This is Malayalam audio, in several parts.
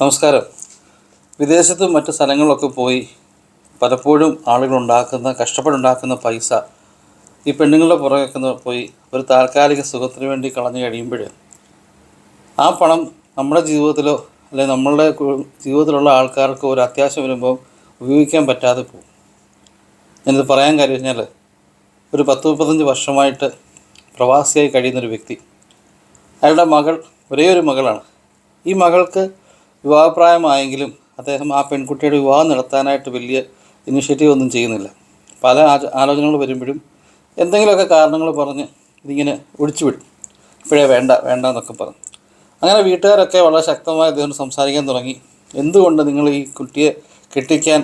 നമസ്കാരം. വിദേശത്തും മറ്റ് സ്ഥലങ്ങളിലൊക്കെ പോയി പലപ്പോഴും ആളുകൾ ഉണ്ടാക്കുന്ന കഷ്ടപ്പെടുണ്ടാക്കുന്ന പൈസ ഈ പെണ്ണുങ്ങളുടെ പുറകെ പോയി ഒരു താൽക്കാലിക സുഖത്തിന് വേണ്ടി കളഞ്ഞു കഴിയുമ്പോൾ ആ പണം നമ്മുടെ ജീവിതത്തിലോ അല്ലെങ്കിൽ നമ്മളുടെ ജീവിതത്തിലുള്ള ആൾക്കാർക്ക് ഒരു അത്യാവശ്യം വരുമ്പോൾ ഉപയോഗിക്കാൻ പറ്റാതെ പോകും. ഞാനിത് പറയാൻ കാര്യം കഴിഞ്ഞാൽ ഒരു പത്ത് മുപ്പത്തഞ്ച് വർഷമായിട്ട് പ്രവാസിയായി കഴിയുന്നൊരു വ്യക്തി. അയാളുടെ മകൾ ഒരേ ഒരു മകളാണ്. ഈ മകൾക്ക് വിവാഹപ്രായമായെങ്കിലും അദ്ദേഹം ആ പെൺകുട്ടിയുടെ വിവാഹം നടത്താനായിട്ട് വലിയ ഇനിഷ്യേറ്റീവ് ഒന്നും ചെയ്യുന്നില്ല. പല ആലോചനകൾ വരുമ്പോഴും എന്തെങ്കിലുമൊക്കെ കാരണങ്ങൾ പറഞ്ഞ് ഇതിങ്ങനെ ഒഴിച്ചു വിടും ഇപ്പോഴേ വേണ്ട വേണ്ട എന്നൊക്കെ പറഞ്ഞു. അങ്ങനെ വീട്ടുകാരൊക്കെ വളരെ ശക്തമായി അദ്ദേഹം സംസാരിക്കാൻ തുടങ്ങി. എന്തുകൊണ്ട് നിങ്ങൾ ഈ കുട്ടിയെ കെട്ടിക്കാൻ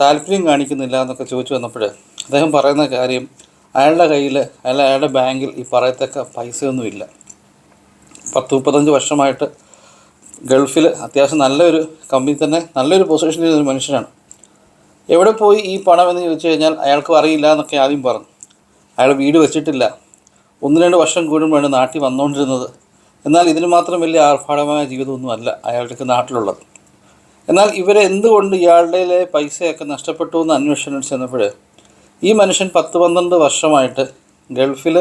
താല്പര്യം കാണിക്കുന്നില്ല എന്നൊക്കെ ചോദിച്ചു വന്നപ്പോൾ അദ്ദേഹം പറയുന്ന കാര്യം അയാളുടെ കയ്യിൽ അയാൾ അയാളുടെ ബാങ്കിൽ ഈ പറയത്തക്ക പൈസയൊന്നുമില്ല. പത്ത് മുപ്പത്തഞ്ച് വർഷമായിട്ട് ഗൾഫിൽ അത്യാവശ്യം നല്ലൊരു കമ്പനി തന്നെ നല്ലൊരു പൊസിഷനിൽ ഒരു മനുഷ്യനാണ്. എവിടെ പോയി ഈ പണം എന്ന് ചോദിച്ചു കഴിഞ്ഞാൽ അയാൾക്കും അറിയില്ല എന്നൊക്കെ ആദ്യം പറഞ്ഞു. അയാൾ വീട് വെച്ചിട്ടില്ല. ഒന്ന് രണ്ട് വർഷം കൂടുമ്പോഴാണ് നാട്ടിൽ വന്നുകൊണ്ടിരുന്നത് എന്നാൽ ഇതിന് മാത്രം വലിയ ആർഭാടമായ ജീവിതമൊന്നുമല്ല അയാൾക്ക് നാട്ടിലുള്ളത്. എന്നാൽ ഇവരെ എന്തുകൊണ്ട് ഇയാളുടെ പൈസയൊക്കെ നഷ്ടപ്പെട്ടു എന്ന് അന്വേഷണം ചെന്നപ്പോൾ ഈ മനുഷ്യൻ പത്ത് പന്ത്രണ്ട് വർഷമായിട്ട് ഗൾഫിൽ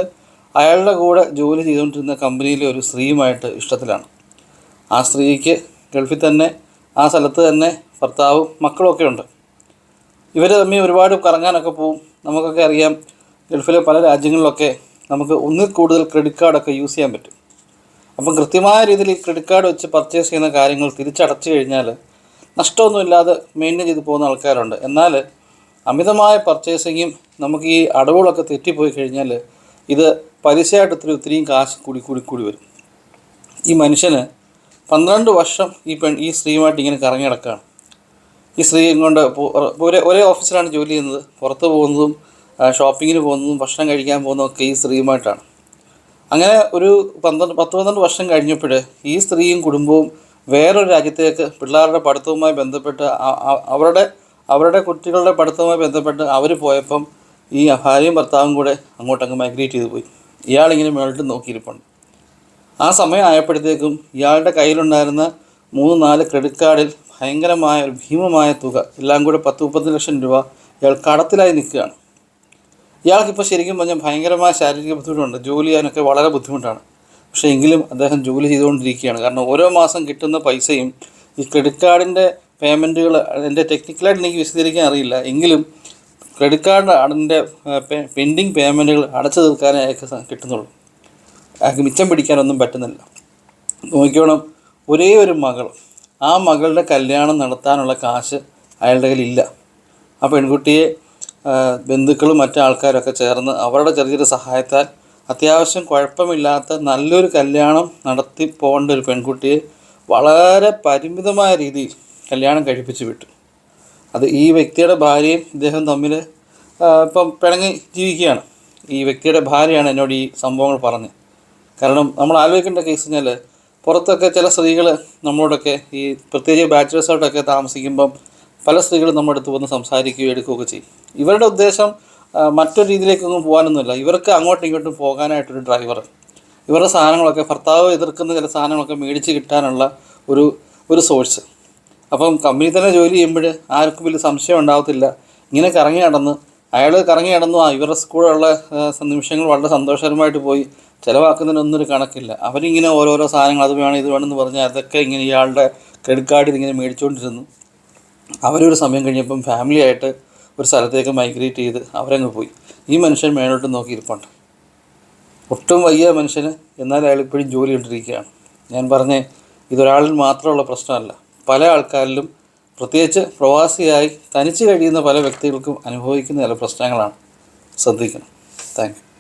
അയാളുടെ കൂടെ ജോലി ചെയ്തുകൊണ്ടിരുന്ന കമ്പനിയിലെ ഒരു സ്ത്രീയുമായിട്ട് ഇഷ്ടത്തിലാണ്. ആ സ്ത്രീക്ക് ഗൾഫിൽ തന്നെ ആ സ്ഥലത്ത് തന്നെ ഭർത്താവും മക്കളുമൊക്കെ ഉണ്ട്. ഇവർ തമ്മിൽ ഒരുപാട് കറങ്ങാനൊക്കെ പോവും. നമുക്കൊക്കെ അറിയാം ഗൾഫിലെ പല രാജ്യങ്ങളിലൊക്കെ നമുക്ക് ഒന്നിൽ കൂടുതൽ ക്രെഡിറ്റ് കാർഡൊക്കെ യൂസ് ചെയ്യാൻ പറ്റും. അപ്പം കൃത്യമായ രീതിയിൽ ഈ ക്രെഡിറ്റ് കാർഡ് വെച്ച് പർച്ചേസ് ചെയ്യുന്ന കാര്യങ്ങൾ തിരിച്ചടച്ചു കഴിഞ്ഞാൽ നഷ്ടമൊന്നുമില്ലാതെ മെയിന്റെയിൻ ചെയ്ത് പോകുന്ന ആൾക്കാരുണ്ട്. എന്നാൽ അമിതമായ പർച്ചേസിങ്ങും നമുക്ക് ഈ അടവുകളൊക്കെ തെറ്റിപ്പോയി കഴിഞ്ഞാൽ ഇത് പലിശയായിട്ട് ഒത്തിരി ഒത്തിരിയും കാശ് കൂടി കൂടി കൂടി വരും. ഈ മനുഷ്യന് പന്ത്രണ്ട് വർഷം ഈ പെൺ ഈ സ്ത്രീയുമായിട്ട് ഇങ്ങനെ കറങ്ങി കിടക്കുകയാണ് ഈ സ്ത്രീ കൊണ്ട് ഒരേ ഒരേ ഓഫീസിലാണ് ജോലി ചെയ്യുന്നത്. പുറത്ത് പോകുന്നതും ഷോപ്പിങ്ങിന് പോകുന്നതും ഭക്ഷണം കഴിക്കാൻ പോകുന്നതും ഒക്കെ ഈ സ്ത്രീയുമായിട്ടാണ്. അങ്ങനെ ഒരു പന്ത്രണ്ട് പത്ത് പന്ത്രണ്ട് വർഷം കഴിഞ്ഞപ്പോൾ ഈ സ്ത്രീയും കുടുംബവും വേറൊരു രാജ്യത്തേക്ക് പിള്ളേരുടെ പഠിത്തവുമായി ബന്ധപ്പെട്ട് അവരുടെ അവരുടെ കുട്ടികളുടെ പഠിത്തവുമായി ബന്ധപ്പെട്ട് അവർ പോയപ്പം ഈ ഭാര്യയും ഭർത്താവും കൂടെ അങ്ങോട്ടങ്ങ് മൈഗ്രേറ്റ് ചെയ്ത് പോയി. ഇയാളിങ്ങനെ മേളിട്ട് നോക്കിയിരിപ്പുണ്ട്. ആ സമയം ആയപ്പോഴത്തേക്കും ഇയാളുടെ കയ്യിലുണ്ടായിരുന്ന മൂന്ന് നാല് ക്രെഡിറ്റ് കാർഡിൽ ഭയങ്കരമായ ഒരു ഭീമമായ തുക എല്ലാം കൂടെ പത്ത് മുപ്പത് ലക്ഷം രൂപ ഇയാൾ കടത്തിലായി നിൽക്കുകയാണ്. ഇയാൾക്കിപ്പോൾ ശരിക്കും പറഞ്ഞാൽ ഭയങ്കരമായ ശാരീരിക ബുദ്ധിമുട്ടുണ്ട് ജോലി ചെയ്യാനൊക്കെ വളരെ ബുദ്ധിമുട്ടാണ്. പക്ഷേ എങ്കിലും അദ്ദേഹം ജോലി ചെയ്തുകൊണ്ടിരിക്കുകയാണ്. കാരണം ഓരോ മാസം കിട്ടുന്ന പൈസയും ഈ ക്രെഡിറ്റ് കാർഡിന്റെ പേയ്മെന്റുകൾ അതിന്റെ ടെക്നിക്കലായിട്ട് എനിക്ക് വിശദീകരിക്കാൻ അറിയില്ല. എങ്കിലും ക്രെഡിറ്റ് കാർഡ് അതിന്റെ പെൻഡിങ് പേയ്മെന്റുകൾ അടച്ചു തീർക്കാനേ കിട്ടുന്നുള്ളൂ. അയാൾക്ക് മിച്ചം പിടിക്കാനൊന്നും പറ്റുന്നില്ല. നോക്കിയോണം ഒരേ ഒരു മകൾ ആ മകളുടെ കല്യാണം നടത്താനുള്ള കാശ് അയാളുടെ കയ്യിലില്ല. ആ പെൺകുട്ടിയെ ബന്ധുക്കളും മറ്റു ആൾക്കാരൊക്കെ ചേർന്ന് അവരുടെ ചെറിയൊരു സഹായത്താൽ അത്യാവശ്യം കുഴപ്പമില്ലാത്ത നല്ലൊരു കല്യാണം നടത്തി പോകേണ്ട ഒരു പെൺകുട്ടിയെ വളരെ പരിമിതമായ രീതിയിൽ കല്യാണം കഴിപ്പിച്ച് വിട്ടു. അത് ഈ വ്യക്തിയുടെ ഭാര്യയും ഇദ്ദേഹം തമ്മിൽ ഇപ്പം പിണങ്ങി ജീവിക്കുകയാണ്. ഈ വ്യക്തിയുടെ ഭാര്യയാണ് എന്നോട് ഈ സംഭവങ്ങൾ പറഞ്ഞത്. കാരണം നമ്മൾ ആലോചിക്കേണ്ട കേസ് കഴിഞ്ഞാൽ പുറത്തൊക്കെ ചില സ്ത്രീകൾ നമ്മളോടൊക്കെ ഈ പ്രത്യേകിച്ച് ബാച്ചിലേഴ്സോട്ടൊക്കെ താമസിക്കുമ്പം പല സ്ത്രീകളും നമ്മുടെ അടുത്ത് വന്ന് സംസാരിക്കുകയോ എടുക്കുകയൊക്കെ ചെയ്യും. ഇവരുടെ ഉദ്ദേശം മറ്റൊരു രീതിയിലേക്കൊന്നും പോകാനൊന്നുമില്ല. ഇവർക്ക് അങ്ങോട്ടും ഇങ്ങോട്ടും പോകാനായിട്ടൊരു ഡ്രൈവർ ഇവരുടെ സാധനങ്ങളൊക്കെ ഭർത്താവ് എതിർക്കുന്ന ചില സാധനങ്ങളൊക്കെ മേടിച്ച് കിട്ടാനുള്ള ഒരു ഒരു സോഴ്സ് അപ്പം കമ്പനി തന്നെ ജോലി ചെയ്യുമ്പോൾ ആർക്കും വലിയ സംശയം ഉണ്ടാകത്തില്ല ഇങ്ങനെ കറങ്ങി നടന്ന് അയാൾ കറങ്ങി നടന്നു ഇവരുടെ കൂടെയുള്ള നിമിഷങ്ങൾ വളരെ സന്തോഷകരമായിട്ട് പോയി. ചിലവാക്കുന്നതിനൊന്നും ഒരു കണക്കില്ല. അവരിങ്ങനെ ഓരോരോ സാധനങ്ങൾ അത് വേണം ഇത് വേണമെന്ന് പറഞ്ഞാൽ അതൊക്കെ ഇങ്ങനെ ഇയാളുടെ ക്രെഡിറ്റ് കാർഡിൽ ഇങ്ങനെ മേടിച്ചുകൊണ്ടിരുന്നു അവരൊരു സമയം കഴിഞ്ഞപ്പം ഫാമിലി ആയിട്ട് ഒരു സ്ഥലത്തേക്ക് മൈഗ്രേറ്റ് ചെയ്ത് അവരങ്ങ് പോയി. ഈ മനുഷ്യൻ മേലോട്ട് നോക്കിയിരിപ്പുണ്ട് ഒട്ടും വയ്യ മനുഷ്യന്. എന്നാൽ അയാൾ ഇപ്പോഴും ജോലി കണ്ടിരിക്കുകയാണ്. ഞാൻ പറഞ്ഞേ ഇതൊരാളിൽ മാത്രമുള്ള പ്രശ്നമല്ല. പല ആൾക്കാരിലും പ്രത്യേകിച്ച് പ്രവാസിയായി തനിച്ച് കഴിയുന്ന പല വ്യക്തികൾക്കും അനുഭവിക്കുന്ന ചില പ്രശ്നങ്ങളാണ്. ശ്രദ്ധിക്കണം. താങ്ക്